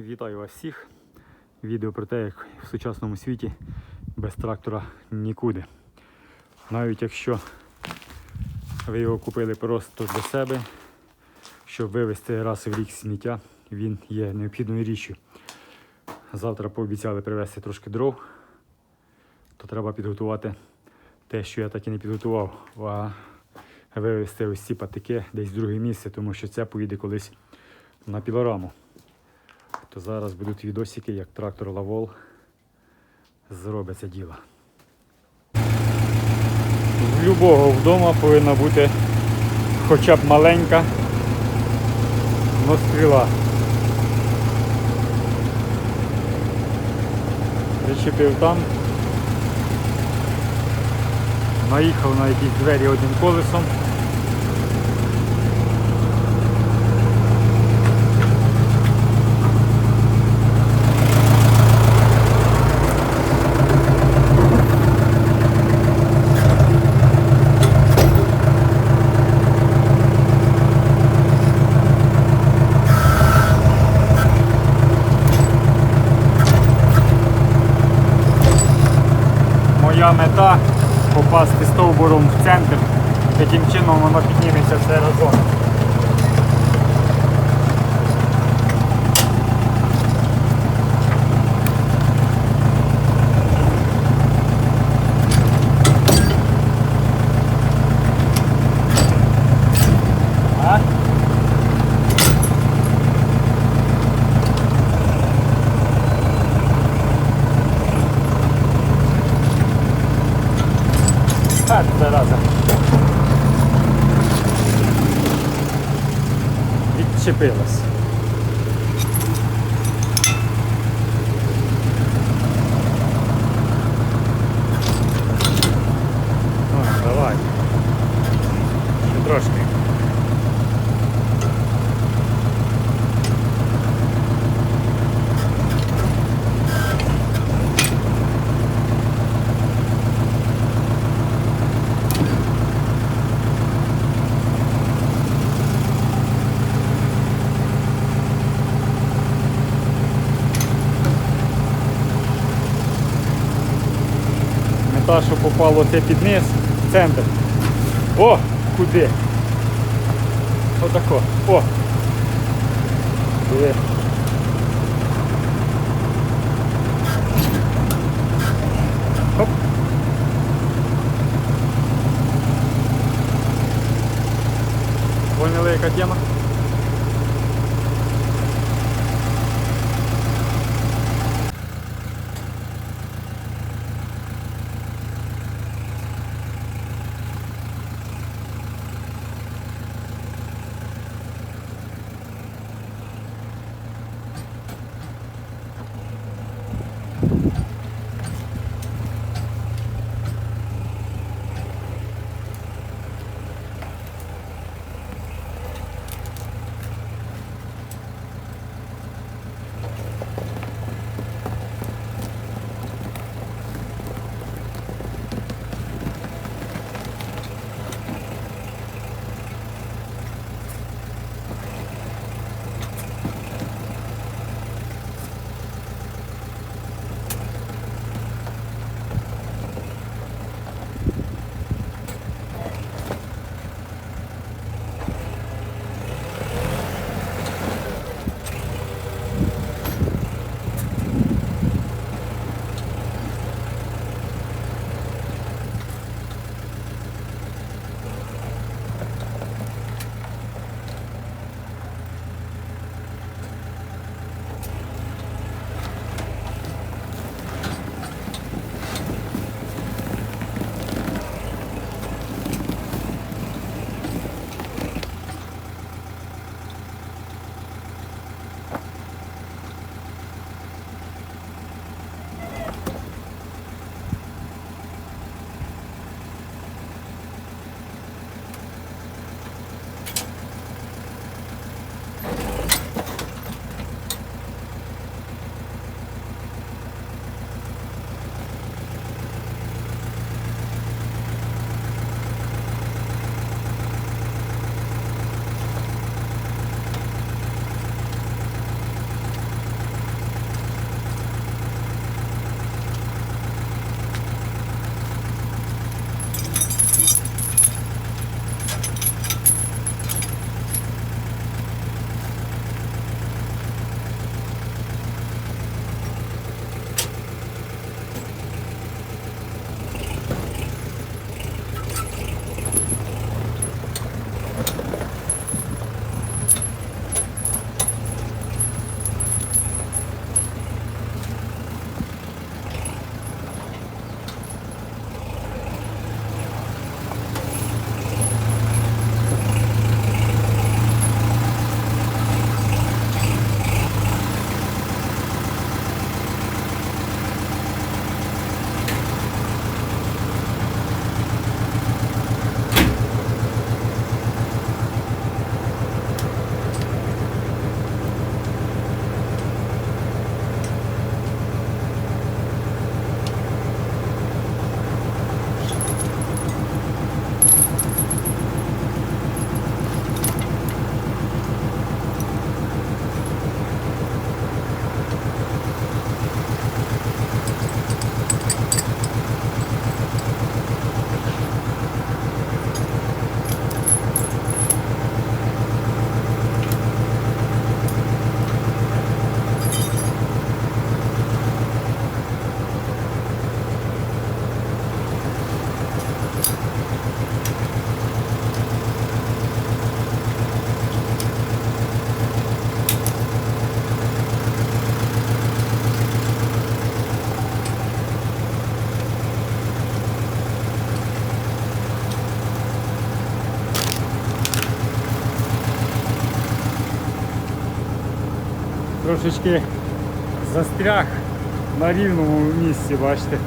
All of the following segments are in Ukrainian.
Вітаю вас всіх. Відео про те, як в сучасному світі без трактора нікуди. Навіть якщо ви його купили просто для себе, щоб вивезти раз в рік сміття, він є необхідною річчю. Завтра пообіцяли привезти трошки дров, то треба підготувати те, що я так і не підготував, а вивезти ось ці патики десь в друге місце, тому що це поїде колись на пілораму. То зараз будуть відосики, як трактор Лавол зробить це діло. В любого вдома повинна бути хоча б маленька но стріла. Причепив там. Наїхав на якісь двері одним колесом. Мета попасти стовбуром в центр. Таким чином воно підніметься все разом. А? Так, зараза. Відчепилась. Ну, давай. Ще трошки. Мета, що попало це під низ, центр. О, куди? Отако. О! Диви. Оп. Поняли, яка тема? Трошечки застряг на рівному місці, бачите.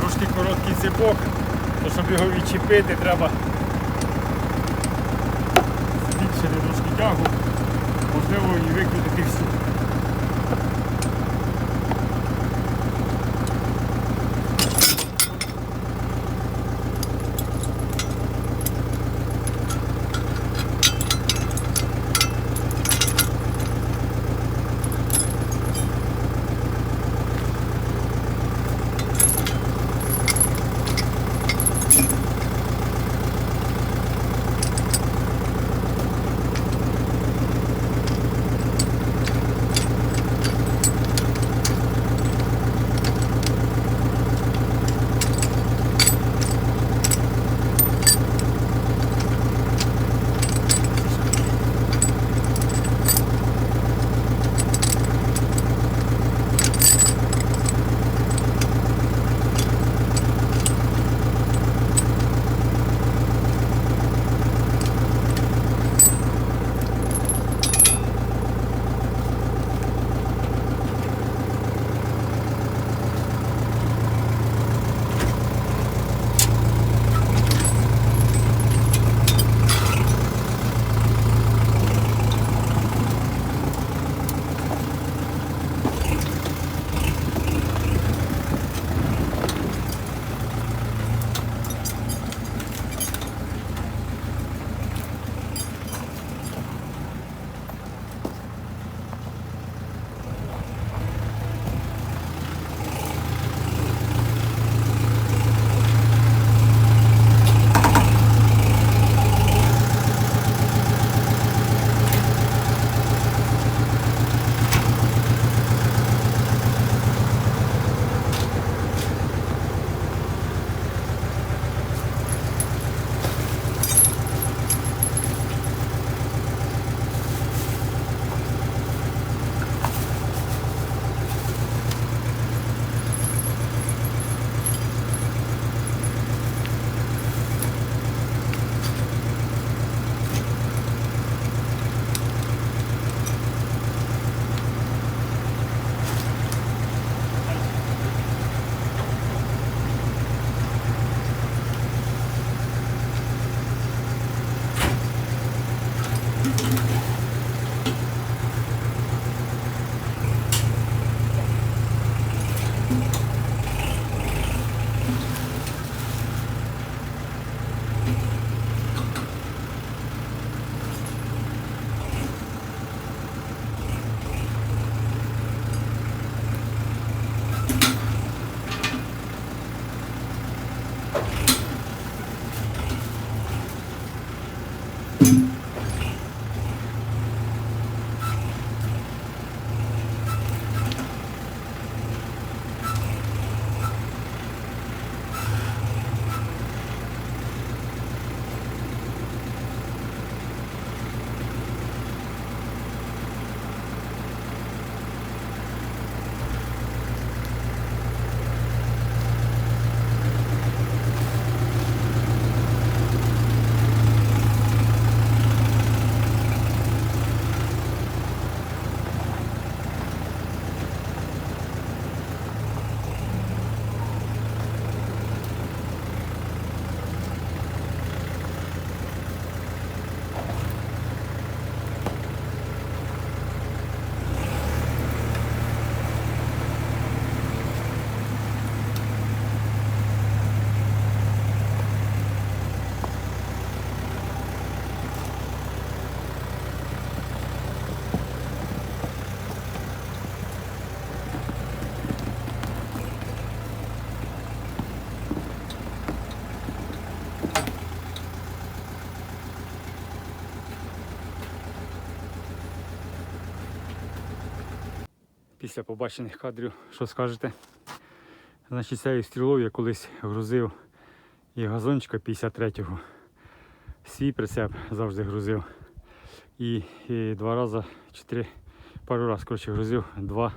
Трошки короткий ціпок, то щоб треба збільшити трошки тягу, можливо і викрутити всю. Thank mm -hmm. you. Після побачених кадрів, що скажете? Значить, цією стрілою я колись грузив і газончика 53-го. Свій прицеп завжди грузив. І, і два рази, чи три, пару разів коротше, грузив два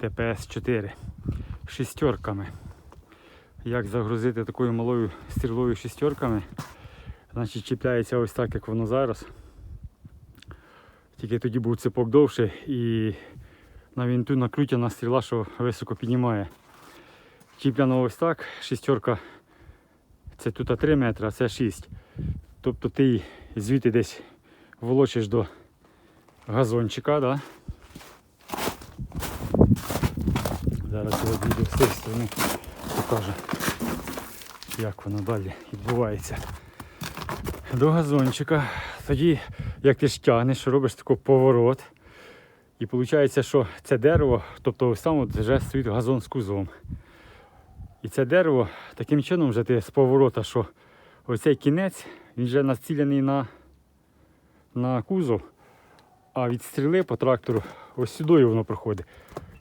ТПС-4 шістерками. Як загрузити такою малою стрілою шістерками? Значить, чіпляється ось так, як воно зараз. Тільки тоді був цепок довший і на вінту накрутяна стріла, що високо піднімає. Чіпляно ось так, шістерка це тут 3 метри, а це 6. Тобто ти звідти десь волочиш до газончика, да? Зараз я відійду з цієї сторони, покажу, як воно далі відбувається. До газончика. Тоді, як ти ж тягнеш, робиш такий поворот. І виходить, що це дерево, тобто от вже стоїть газон з кузовом. І це дерево таким чином вже ти з поворота, що оцей кінець, він вже націлений на, на кузов, а від стріли по трактору ось сюди воно проходить.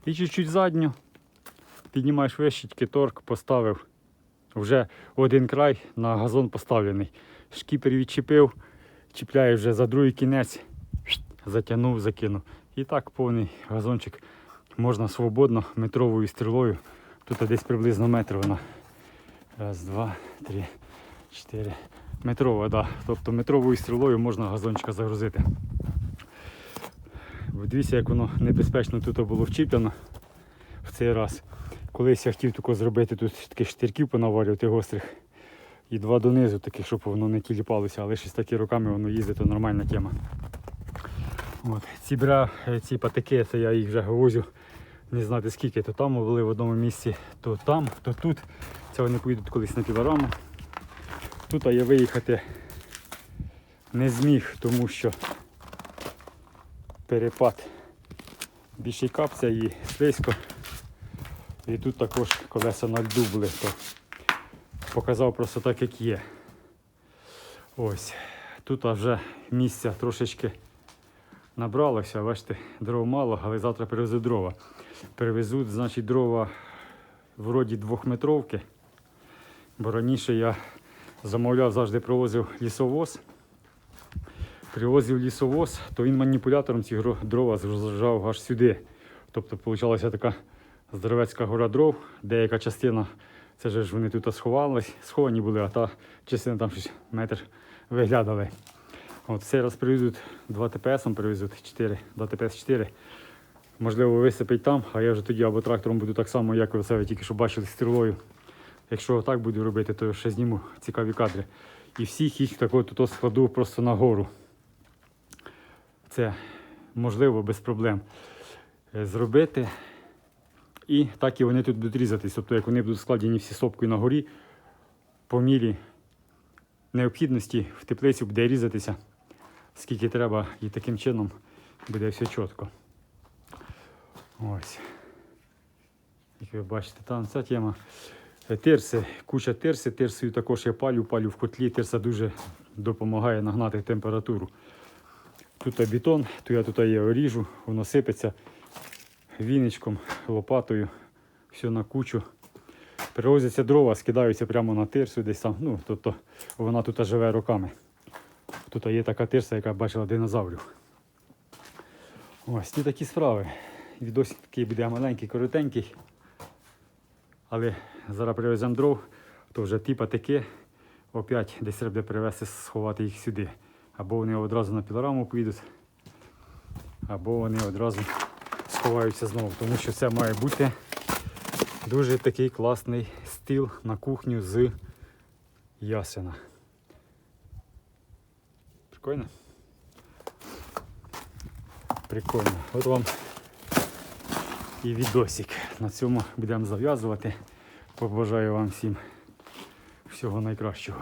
І чуть-чуть задню піднімаєш вище, тільки торк поставив. Вже один край на газон поставлений. Шкіпер відчепив, чіпляє вже за другий кінець, затягнув, закинув. І так повний газончик можна свободно метровою стрілою. Тут десь приблизно метр вона. Раз, два, три, чотири. Метрова, да. Тобто метровою стрілою можна газончика загрузити. Дивіться, як воно небезпечно тут було вчіплено в цей раз. Колись я хотів тако зробити тут таких штирків понаварювати гострих. І два донизу таких, щоб воно не тіліпалося, але щось такі руками воно їздить, то нормальна тема. От. Ці бра, е, ці патики, це я їх вже возю не знати скільки, то там були в одному місці, то там, то тут. Це вони поїдуть колись на пілораму. Тут я виїхати не зміг, тому що перепад більший капця і слизько. І тут також колеса на льду були, то показав просто так, як є. Ось. Тут вже місця трошечки набралося, бачите, дров мало, але завтра перевезу дрова. Перевезуть, значить, дрова вроді двохметровки. Бо раніше я замовляв, завжди привозив лісовоз. Привозив лісовоз, то він маніпулятором ці дрова зжав аж сюди. Тобто вийшла така здоровецька гора дров, деяка частина, це ж вони тут сховались, сховані були, а та частина там щось метр виглядали. От цей раз привезуть 2 ТПС, привезуть 4, 2 ТПС 4. Можливо, висипить там, а я вже тоді або трактором буду так само, як ви ви тільки що бачили стрілою. Якщо так буду робити, то ще зніму цікаві кадри. І всіх їх так от складу просто на гору. Це можливо без проблем е, зробити. І так і вони тут будуть різатись. Тобто, як вони будуть складені всі сопкою на горі, по мірі необхідності в теплицю буде різатися, скільки треба, і таким чином буде все чітко. Ось. Як ви бачите, там ця тема. Тирси, куча тирси, тирсою також я палю, палю в котлі. Тирса дуже допомагає нагнати температуру. Тут бетон, то я тут є ріжу, воно сипеться віничком, лопатою, все на кучу. Перевозяться дрова, скидаються прямо на тирсу десь там. Ну, тобто вона тут живе роками. Тут є така тирса, яка бачила динозаврів. Ось ті такі справи. Відосик такий буде маленький, коротенький. Але зараз привеземо дров, то вже ті патики опять десь треба привезти, сховати їх сюди. Або вони одразу на пілораму поїдуть, або вони одразу сховаються знову. Тому що це має бути дуже такий класний стіл на кухню з ясена. Прикольно? Прикольно. От вам і відосик. На цьому будемо зав'язувати. Побажаю вам всім всього найкращого.